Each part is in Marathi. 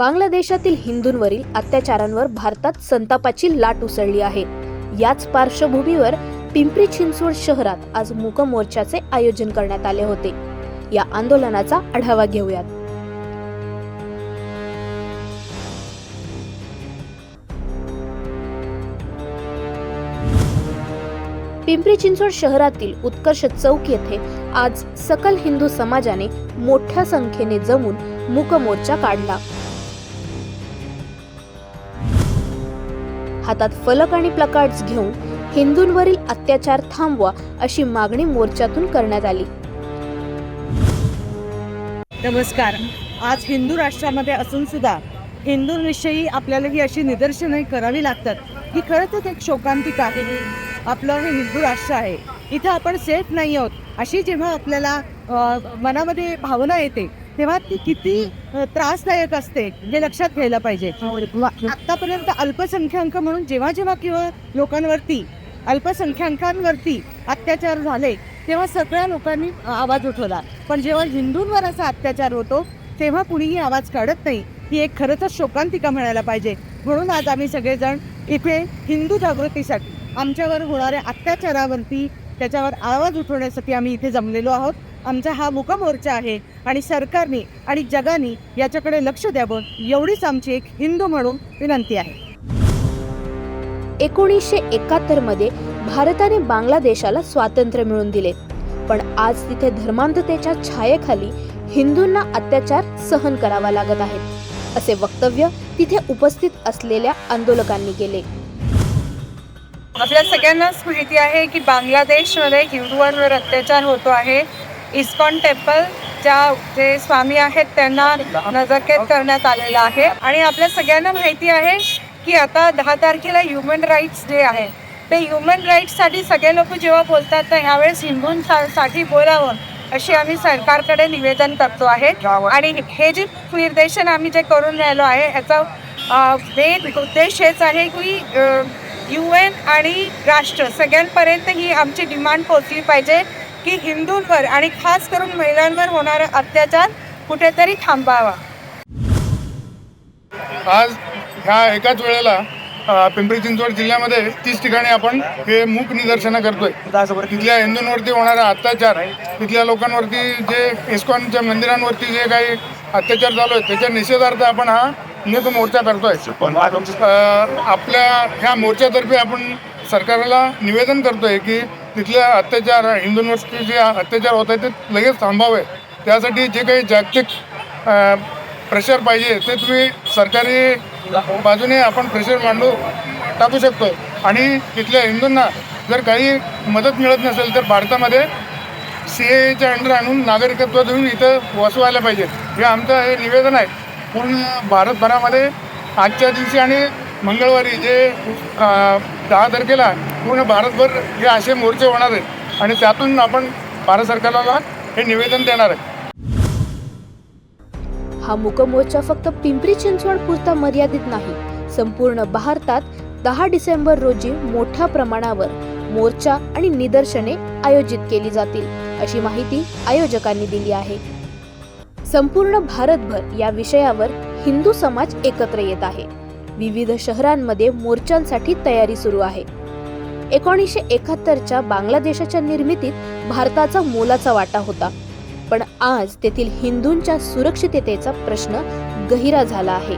बांगलादेशातील हिंदूंवरील अत्याचारांवर भारतात संतापाची लाट उसळली आहे. याच पार्श्वभूमीवर पिंपरी चिंचवड शहरात आज मूक मोर्चाचे आयोजन करण्यात आले होते. या आंदोलनाचा आढावा घेऊयात. पिंपरी चिंचवड शहरातील उत्कर्ष चौक येथे आज सकल हिंदू समाजाने मोठ्या संख्येने जमून मूक मोर्चा काढला. हातात फलक आणि प्लकार्ड्स घेऊन हिंदूंवरील अत्याचार थांबवा अशी मागणी मोर्चातून करण्यात आली. नमस्कार. आज हिंदू राष्ट्रामध्ये असून सुद्धा हिंदूंविषयी आपल्याला ही अशी निदर्शने करावी लागतात. ही खरंच एक शोकांतिक आहे. आपलं हे हिंदू राष्ट्र आहे. इथं आपण सेफ नाही आहोत. अशी जेव्हा आपल्याला मनामध्ये भावना येते तेव्हा ती किती त्रासदायक असते हे लक्षात घ्यायला पाहिजे. आतापर्यंत अल्पसंख्याक म्हणून जेव्हा जेव्हा किंवा लोकांवरती अल्पसंख्याकांवरती अत्याचार झाले तेव्हा सगळ्या लोकांनी आवाज उठवला. पण जेव्हा हिंदूंवर असा अत्याचार होतो तेव्हा कुणीही आवाज काढत नाही. ही एक खरंच शोकांतिका म्हणायला पाहिजे. म्हणून आज आम्ही सगळेजण इथे हिंदू जागृतीसाठी आमच्यावर होणाऱ्या अत्याचारावरती त्याच्यावर आवाज उठवण्यासाठी आम्ही इथे जमलेलो आहोत. आमचा हा मुका मोर्चा आहे आणि सरकारने आणि जगाने याच्याकडे लक्ष द्यावं एवढीच आमची एक हिंदू म्हणून विनंती आहे. एकोणीसशे एकाहत्तरमध्ये भारताने बांगलादेशाला स्वातंत्र्य मिळवून दिले. पण आज तिथे धर्मांधतेच्या छायेखाली हिंदूंना अत्याचार सहन करावा लागत आहेत असे वक्तव्य तिथे उपस्थित असलेल्या आंदोलकांनी केले. आपल्या सगळ्यांनाच माहिती आहे की बांगलादेशमध्ये हिंदूंवर अत्याचार होतो आहे. इस्कॉन टेम्पल ज्या जे स्वामी आहेत त्यांना नजरकेद करण्यात आलेलं आहे. आणि आपल्या सगळ्यांना माहिती आहे की आता दहा तारखेला ह्युमन राईट्स डे आहे. ते ह्युमन राईट्ससाठी सगळे लोक जेव्हा बोलतात तर ह्यावेळेस हिंदूंसाठी बोलावं अशी आम्ही सरकारकडे निवेदन करतो आहे. आणि हे जे निर्देशन आम्ही जे करून राहिलो आहे याचा मेन उद्देश हेच आहे की यू एन आणि राष्ट्र सगळ्यांपर्यंत ही आमची डिमांड पोहोचली पाहिजे. की हिंदूंवर आणि खास करून महिलांवर होणारा अत्याचार कुठेतरी थांबावा. आज ह्या एकाच वेळेला पिंपरी चिंचवड जिल्ह्यामध्ये तीस ठिकाणी आपण हे मूक निदर्शनं करतोय. तिथल्या हिंदूंवरती होणारा अत्याचार तिथल्या लोकांवरती जे इस्कॉनच्या मंदिरांवरती जे काही अत्याचार चालू आहे त्याच्या निषेधार्थ आपण हा मूक मोर्चा करतोय. आपल्या ह्या मोर्चातर्फे आपण सरकारला निवेदन करतोय की तिथल्या अत्याचार हिंदूंवरती जे अत्याचार होत आहे ते लगेच थांबावे. त्यासाठी जे काही जागतिक प्रेशर पाहिजे ते तुम्ही सरकारी बाजूने आपण प्रेशर मांडू टाकू शकतो. आणि तिथल्या हिंदूंना जर काही मदत मिळत नसेल तर भारतामध्ये सी एच्या अंडर आणून नागरिकत्व देऊन इथं वसवायला पाहिजे. हे आमचं हे निवेदन आहे. पूर्ण भारतभरामध्ये आजच्या दिवशी आणि मंगळवारी जे दहा तारखेला पूर्ण भारतभर हे असे मोर्चे होणार आहेत आणि त्यातून आपण भारत सरकारला हे निवेदन देणार आहे. हा मुकमोर्चा फक्त पिंपरी चिंचवड पुरता मर्यादित नाही. संपूर्ण भारतात दहा डिसेंबर रोजी मोठ्या प्रमाणावर मोर्चा आणि निदर्शने आयोजित केली जातील अशी माहिती आयोजकांनी दिली आहे. संपूर्ण भारतभर या विषयावर हिंदू समाज एकत्र येत आहे. विविध शहरांमध्ये मोर्चांसाठी तयारी सुरू आहे. एकोणीसशे एकाहत्तरच्या बांगलादेशाच्या निर्मितीत भारताचा मोलाचा वाटा होता. पण आज तेथील हिंदूंच्या सुरक्षिततेचा प्रश्न गहिरा झाला आहे.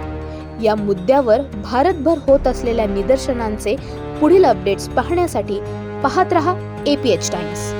या मुद्द्यावर भारतभर होत असलेल्या निदर्शनांचे पुढील अपडेट्स पाहण्यासाठी पाहत रहा एपीएच टाइम्स